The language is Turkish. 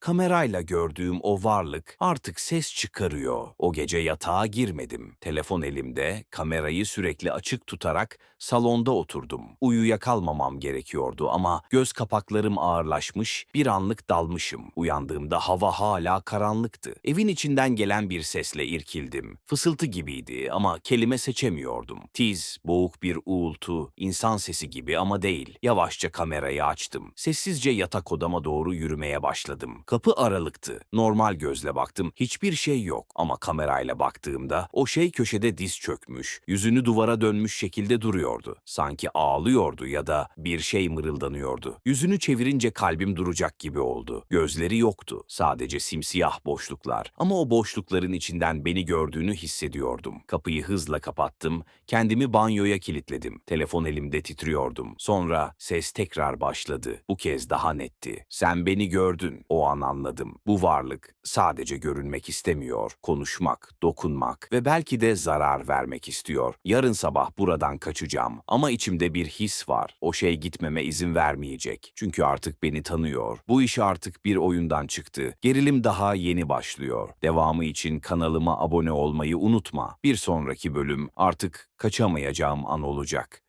Kamerayla gördüğüm o varlık artık ses çıkarıyor. O gece yatağa girmedim. Telefon elimde, kamerayı sürekli açık tutarak salonda oturdum. Uyuyakalmamam gerekiyordu ama göz kapaklarım ağırlaşmış, bir anlık dalmışım. Uyandığımda hava hala karanlıktı. Evin içinden gelen bir sesle irkildim. Fısıltı gibiydi ama kelime seçemiyordum. Tiz, boğuk bir uğultu, insan sesi gibi ama değil. Yavaşça kamerayı açtım. Sessizce yatak odama doğru yürümeye başladım. Kapı aralıktı. Normal gözle baktım. Hiçbir şey yok. Ama kamerayla baktığımda o şey köşede diz çökmüş, yüzünü duvara dönmüş şekilde duruyordu. Sanki ağlıyordu ya da bir şey mırıldanıyordu. Yüzünü çevirince kalbim duracak gibi oldu. Gözleri yoktu. Sadece simsiyah boşluklar. Ama o boşlukların içinden beni gördüğünü hissediyordum. Kapıyı hızla kapattım. Kendimi banyoya kilitledim. Telefon elimde titriyordum. Sonra ses tekrar başladı. Bu kez daha netti. Sen beni gördün. O an anladım. Bu varlık sadece görünmek istemiyor. Konuşmak, dokunmak ve belki de zarar vermek istiyor. Yarın sabah buradan kaçacağım. Ama içimde bir his var. O şey gitmeme izin vermeyecek. Çünkü artık beni tanıyor. Bu iş artık bir oyundan çıktı. Gerilim daha yeni başlıyor. Devamı için kanalıma abone olmayı unutma. Bir sonraki bölüm artık kaçamayacağım an olacak.